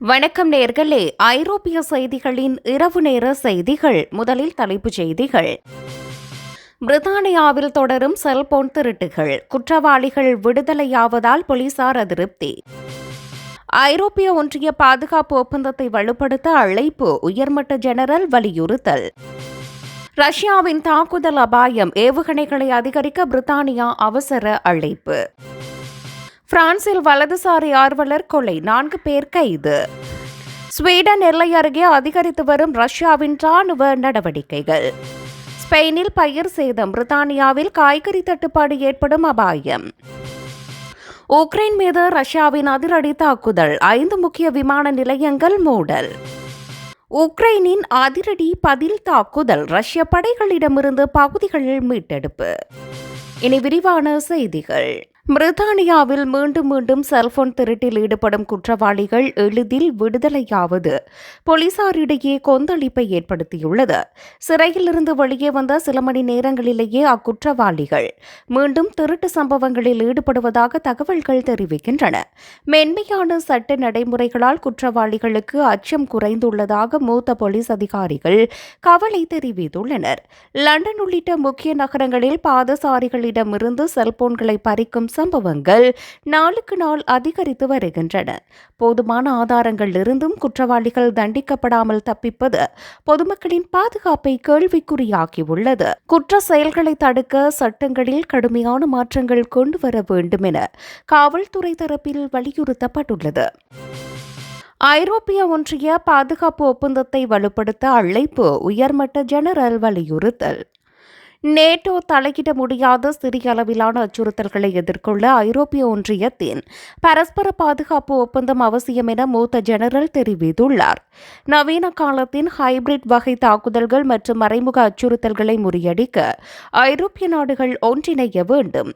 வணக்கம் நேர்களே. ஐரோப்பிய செய்திகளின் இரவு நேர செய்திகள். முதலில் தலைப்புச் செய்திகள். பிரித்தானியாவில் தொடரும் செல்போன் திருட்டுகள். குற்றவாளிகள் விடுதலையாவதால் போலீசார் அதிருப்தி. ஐரோப்பிய ஒன்றிய பாதுகாப்பு ஒப்பந்தத்தை வலுப்படுத்த அழைப்பு. உயர்மட்ட ஜெனரல் வலியுறுத்தல். ரஷ்யாவின் தாக்குதல் அபாயம். ஏவுகணைகளை அதிகரிக்க பிரித்தானியா அவசர அழைப்பு. பிரான்சில் வலதுசாரி ஆர்வலர் கொலை. நான்கு பேர் கைது. ஸ்வீடன் எல்லை அருகே அதிகரித்து வரும் ரஷ்யாவின் ராணுவ நடவடிக்கைகள். ஸ்பெயினில் பயிர் சேதம் பிரித்தானியாவில் காய்கறி தட்டுப்பாடு ஏற்படும் அபாயம். உக்ரைன் மீது ரஷ்யாவின் அதிரடி தாக்குதல். ஐந்து முக்கிய விமான நிலையங்கள் மூடல். உக்ரைனின் அதிரடி பதில் தாக்குதல். ரஷ்ய படைகளிடமிருந்து பகுதிகளில் மீட்டெடுப்பு. இனி விரிவான செய்திகள். பிரித்தானியாவில் மீண்டும் மீண்டும் செல்போன் திருட்டில் ஈடுபடும் குற்றவாளிகள் எளிதில் விடுதலையாவது. போலீசாரிடையே கொந்தளிப்பை ஏற்படுத்தியுள்ளது. சிறையிலிருந்து வெளியே வந்த சில மணி நேரங்களிலேயே அக்குற்றவாளிகள் மீண்டும் திருட்டு சம்பவங்களில் ஈடுபடுவதாக தகவல்கள் தெரிவிக்கின்றன. மென்மையான சட்ட நடைமுறைகளால் குற்றவாளிகளுக்கு அச்சம் குறைந்துள்ளதாக மூத்த போலீஸ் அதிகாரிகள் கவலை தெரிவித்துள்ளனர். லண்டன் உள்ளிட்ட முக்கிய நகரங்களில் பாதசாரிகளிடமிருந்து செல்போன்களை பறிக்கும் சம்பவங்கள் நாளுக்கு நாள் அதிகரித்து வருகின்றன. போதுமான ஆதாரங்கள் இருந்தும் குற்றவாளிகள் தண்டிக்கப்படாமல் தப்பிப்பது பொதுமக்களின் பாதுகாப்பை கேள்விக்குறியாகியுள்ளது. குற்ற செயல்களை தடுக்க சட்டங்களில் கடுமையான மாற்றங்கள் கொண்டு வர வேண்டும் என காவல்துறை தரப்பில் வலியுறுத்தப்பட்டுள்ளது. ஐரோப்பிய ஒன்றிய பாதுகாப்பு ஒப்பந்தத்தை வலுப்படுத்த அழைப்பு உயர்மட்ட ஜெனரல் வலியுறுத்தல். நேட்டோ தலையிட முடியாத சிறிய அளவிலான அச்சுறுத்தல்களை எதிர்கொள்ள ஐரோப்பிய ஒன்றியத்தின் பரஸ்பர பாதுகாப்பு ஒப்பந்தம் அவசியம் என மூத்த ஜெனரல் தெரிவித்துள்ளார். நவீன காலத்தின் ஹைபிரிட் வகை தாக்குதல்கள் மற்றும் மறைமுக அச்சுறுத்தல்களை முறியடிக்க ஐரோப்பிய நாடுகள் ஒன்றிணைய வேண்டும்.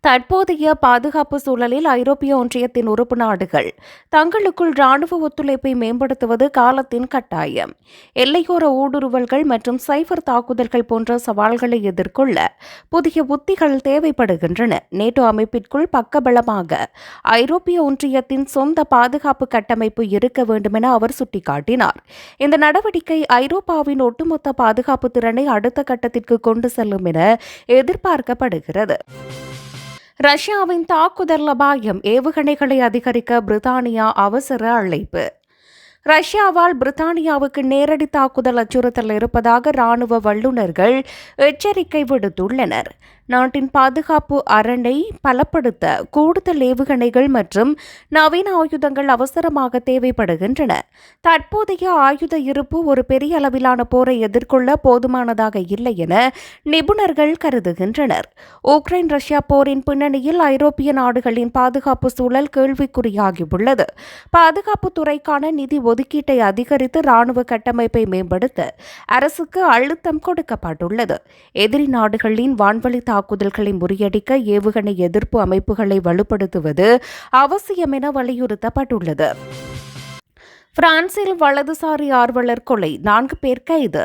தற்போதைய பாதுகாப்பு சூழலில் ஐரோப்பிய ஒன்றியத்தின் உறுப்பு நாடுகள் தங்களுக்குள் ராணுவ ஒத்துழைப்பை மேம்படுத்துவது காலத்தின் கட்டாயம். எல்லையோர ஊடுருவல்கள் மற்றும் சைபர் தாக்குதல்கள் போன்ற சவால்களை எதிர்கொள்ள புதிய உத்திகள் தேவைப்படுகின்றன. நேட்டோ அமைப்பிற்குள் பக்கபலமாக ஐரோப்பிய ஒன்றியத்தின் சொந்த பாதுகாப்பு கட்டமைப்பு இருக்க வேண்டுமென அவர் சுட்டிக்காட்டினார். இந்த நடவடிக்கை ஐரோப்பாவின் ஒட்டுமொத்த பாதுகாப்பு திறனை அடுத்த கட்டத்திற்கு கொண்டு செல்லும் என எதிர்பார்க்கப்படுகிறது. ரஷ்யாவின் தாக்குதல் அபாயம் ஏவுகணைகளை அதிகரிக்க பிரித்தானியா அவசர அழைப்பு. ரஷ்யாவால் பிரித்தானியாவுக்கு நேரடி தாக்குதல் அச்சுறுத்தல் இருப்பதாக ராணுவ வல்லுநர்கள் எச்சரிக்கை விடுத்துள்ளனர். நாட்டின் பாதுகாப்பு அரணை பலப்படுத்த கூடுதல் ஏவுகணைகள் மற்றும் நவீன ஆயுதங்கள் அவசரமாக தேவைப்படுகின்றன. தற்போதைய ஆயுத இருப்பு ஒரு பெரிய அளவிலான போரை எதிர்கொள்ள போதுமானதாக இல்லை என நிபுணர்கள் கருதுகின்றனர். உக்ரைன் ரஷ்யா போரின் பின்னணியில் ஐரோப்பிய நாடுகளின் பாதுகாப்பு சூழல் கேள்விக்குறியாகியுள்ளது. பாதுகாப்பு துறைக்கான நிதி ஒதுக்கீட்டை அதிகரித்து ராணுவ கட்டமைப்பை மேம்படுத்த அரசுக்கு அழுத்தம் கொடுக்கப்பட்டுள்ளது. எதிரி நாடுகளின் வான்வழி தாக்குதல்களை முறியடிக்க ஏவுகணை எதிர்ப்பு அமைப்புகளை வலுப்படுத்துவது அவசியம் என வலியுறுத்தப்பட்டுள்ளது. பிரான்சில் வலதுசாரி ஆர்வலர் கொலை. நான்கு பேர் கைது.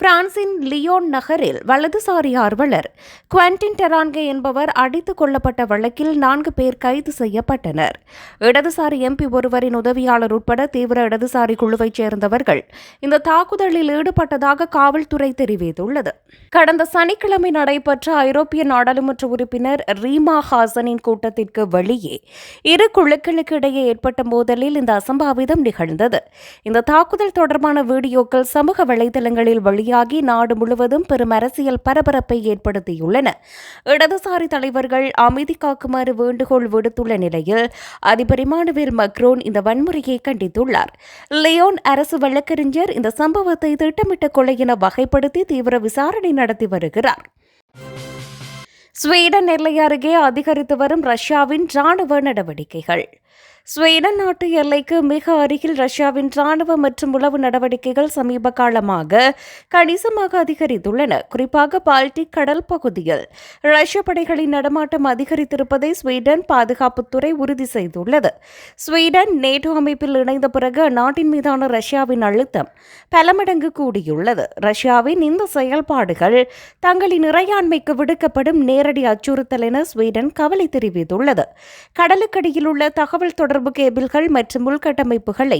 பிரான்சின் லியோன் நகரில் வலதுசாரி ஆர்வலர் குவான்டின் டெரான்கே என்பவர் அடித்துக் கொள்ளப்பட்ட வழக்கில் நான்கு பேர் கைது செய்யப்பட்டனர். இடதுசாரி எம்பி ஒருவரின் உதவியாளர் உட்பட தீவிர இடதுசாரி குழுவைச் சேர்ந்தவர்கள் இந்த தாக்குதலில் ஈடுபட்டதாக காவல்துறை தெரிவித்துள்ளது. கடந்த சனிக்கிழமை நடைபெற்ற ஐரோப்பிய நாடாளுமன்ற உறுப்பினர் ரீமா ஹாசனின் கூட்டத்திற்கு வெளியே இரு குழுக்களுக்கு இடையே ஏற்பட்ட மோதலில் இந்த அசம்பாவிதம் நிகழ்ந்தது. இந்த தாக்குதல் தொடர்பான வீடியோக்கள் சமூக வலைதளங்களில் வெளியே வெளியாகி நாடு முழுவதும் பெரும் அரசியல் பரபரப்பை ஏற்படுத்தியுள்ளன. இடதுசாரி தலைவர்கள் அமைதி காக்குமாறு வேண்டுகோள் விடுத்துள்ள நிலையில் அதிபர் இமானுவேல் மக்ரோன் இந்த வன்முறையை கண்டித்துள்ளார். லியோன் அரசு வழக்கறிஞர் இந்த சம்பவத்தை திட்டமிட்ட கொலை என வகைப்படுத்தி தீவிர விசாரணை நடத்தி வருகிறார். ஸ்வீடன் எல்லை அருகே அதிகரித்து வரும் ரஷ்யாவின் ராணுவ நடவடிக்கைகள். ஸ்வீடன் நாட்டு எல்லைக்கு மிக அருகில் ரஷ்யாவின் ராணுவ மற்றும் உளவு நடவடிக்கைகள் சமீப காலமாக கணிசமாக அதிகரித்துள்ளன. குறிப்பாக பால்டிக் கடல் பகுதியில் ரஷ்ய படைகளின் நடமாட்டம் அதிகரித்திருப்பதை ஸ்வீடன் பாதுகாப்புத்துறை உறுதி செய்துள்ளது. ஸ்வீடன் நேட்டோ அமைப்பில் இணைந்த பிறகு அந்நாட்டின் மீதான ரஷ்யாவின் அழுத்தம் பல மடங்கு கூடியுள்ளது. ரஷ்யாவின் இந்த செயல்பாடுகள் தங்களின் இறையாண்மைக்கு விடுக்கப்படும் நேரடி அச்சுறுத்தல் என ஸ்வீடன் கவலை தெரிவித்துள்ளது. கடலுக்கடியில் உள்ள தகவல் தொடர்பு தொடர்பு கேபிள்கள் மற்றும் உள்கட்டமைப்புகளை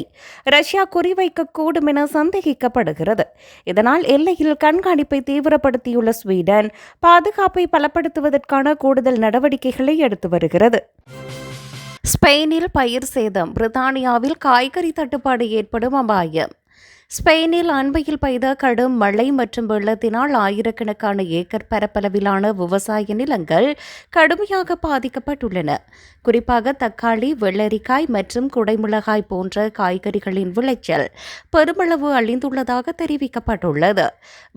ரஷ்யா குறிவைக்கக்கூடும் என சந்தேகிக்கப்படுகிறது. இதனால் எல்லையில் கண்காணிப்பை தீவிரப்படுத்தியுள்ள ஸ்வீடன் பாதுகாப்பை பலப்படுத்துவதற்கான கூடுதல் நடவடிக்கைகளை எடுத்து வருகிறது. ஸ்பெயினில் பயிர் சேதம் பிரித்தானியாவில் காய்கறி தட்டுப்பாடு ஏற்படும் அபாயம். ஸ்பெயினில் அண்மையில் பெய்த கடும் மழை மற்றும் வெள்ளத்தினால் ஆயிரக்கணக்கான ஏக்கர் பரப்பளவிலான விவசாய நிலங்கள் கடுமையாக பாதிக்கப்பட்டுள்ளன. குறிப்பாக தக்காளி வெள்ளரிக்காய் மற்றும் குடைமிளகாய் போன்ற காய்கறிகளின் விளைச்சல் பெருமளவு அழிந்துள்ளதாக தெரிவிக்கப்பட்டுள்ளது.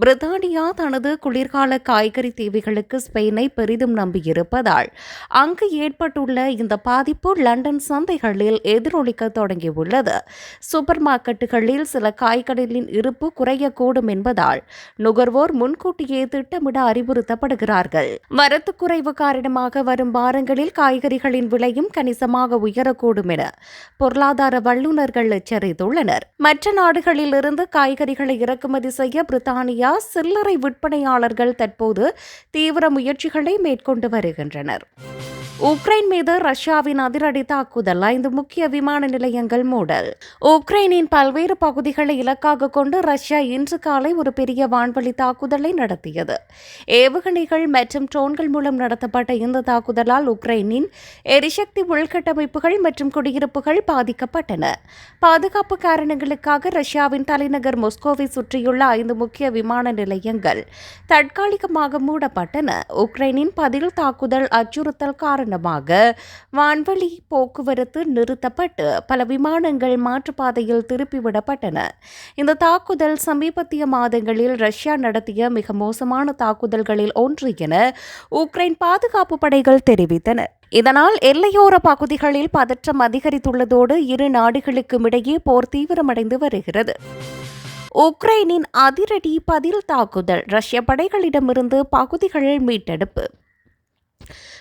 பிரித்தானியா தனது குளிர்கால காய்கறி தீவுகளுக்கு ஸ்பெயினை பெரிதும் நம்பியிருப்பதால் அங்கு ஏற்பட்டுள்ள இந்த பாதிப்பு லண்டன் சந்தைகளில் எதிரொலிக்க தொடங்கியுள்ளது. சூப்பர் மார்க்கெட்டுகளில் சில காய் காய்கறிகளின் இருப்பு குறையக்கூடும் என்பதால் நுகர்வோர் முன்கூட்டியே திட்டமிட அறிவுறுத்தப்படுகிறார்கள். வரத்து குறைவு காரணமாக வரும் வாரங்களில் காய்கறிகளின் விலையும் கணிசமாக உயரக்கூடும் என பொருளாதார வல்லுநர்கள் எச்சரித்துள்ளனர். மற்ற நாடுகளில் இருந்து காய்கறிகளை இறக்குமதி செய்ய பிரித்தானியா சில்லறை விற்பனையாளர்கள் தற்போது தீவிர முயற்சிகளை மேற்கொண்டு வருகின்றனர். உக்ரைன் மீது ரஷ்யாவின் அதிரடி தாக்குதல் ஐந்து முக்கிய விமான நிலையங்கள் மூடல். உக்ரைனின் பல்வேறு பகுதிகளை இலக்காக கொண்டு ரஷ்யா இன்று காலை ஒரு பெரிய வான்வழி தாக்குதலை நடத்தியது. ஏவுகணைகள் மற்றும் ட்ரோன்கள் மூலம் நடத்தப்பட்ட இந்த தாக்குதலால் உக்ரைனின் எரிசக்தி உள்கட்டமைப்புகள் மற்றும் குடியிருப்புகள் பாதிக்கப்பட்டன. பாதுகாப்பு காரணங்களுக்காக ரஷ்யாவின் தலைநகர் மொஸ்கோவை சுற்றியுள்ள ஐந்து முக்கிய விமான நிலையங்கள் தற்காலிகமாக மூடப்பட்டன. உக்ரைனின் பதில் தாக்குதல் அச்சுறுத்தல் காரணம் காரணமாக வான்வழி போக்குவரத்து நிறுத்தப்பட்டு பல விமானங்கள் மாற்றுப்பாதையில் திருப்பிவிடப்பட்டன. இந்த தாக்குதல் சமீபத்திய மாதங்களில் ரஷ்யா நடத்திய மிக மோசமான தாக்குதல்களில் ஒன்று என உக்ரைன் பாதுகாப்பு படைகள் தெரிவித்தன. இதனால் எல்லையோர பகுதிகளில் பதற்றம் அதிகரித்துள்ளதோடு இரு நாடுகளுக்கும் இடையே போர் தீவிரமடைந்து வருகிறது. உக்ரைனின் அதிரடி பதில் தாக்குதல் ரஷ்ய படைகளிடமிருந்து பகுதிகள் மீட்டெடுப்பு.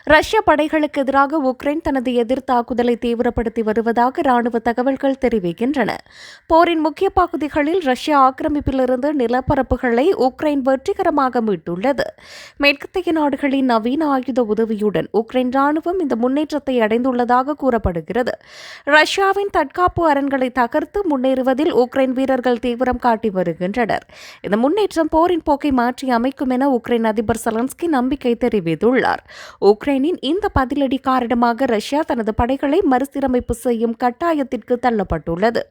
ரஷ்ய படைகளுக்கு எதிராக உக்ரைன் தனது எதிர் தாக்குதலை தீவிரப்படுத்தி வருவதாக ராணுவ தகவல்கள் தெரிவிக்கின்றன. போரின் முக்கிய பகுதிகளில் ரஷ்ய ஆக்கிரமிப்பிலிருந்து நிலப்பரப்புகளை உக்ரைன் வெற்றிகரமாக மீட்டுள்ளது. மேற்கத்திய நாடுகளின் நவீன ஆயுத உதவியுடன் உக்ரைன் ராணுவம் இந்த முன்னேற்றத்தை அடைந்துள்ளதாக கூறப்படுகிறது. ரஷ்யாவின் தற்காப்பு அரண்களை தகர்த்து முன்னேறுவதில் உக்ரைன் வீரர்கள் தீவிரம் காட்டி வருகின்றனர். இந்த முன்னேற்றம் போரின் போக்கை மாற்றி அமைக்கும் என உக்ரைன் அதிபர் சலன்ஸ்கி நம்பிக்கை தெரிவித்துள்ளார். உக்ரைன் உக்ரைனின் இந்த பதிலடி காரணமாக ரஷ்யா தனது படைகளை மறுசீரமைப்பு செய்யும் கட்டாயத்திற்கு தள்ளப்பட்டுள்ளது.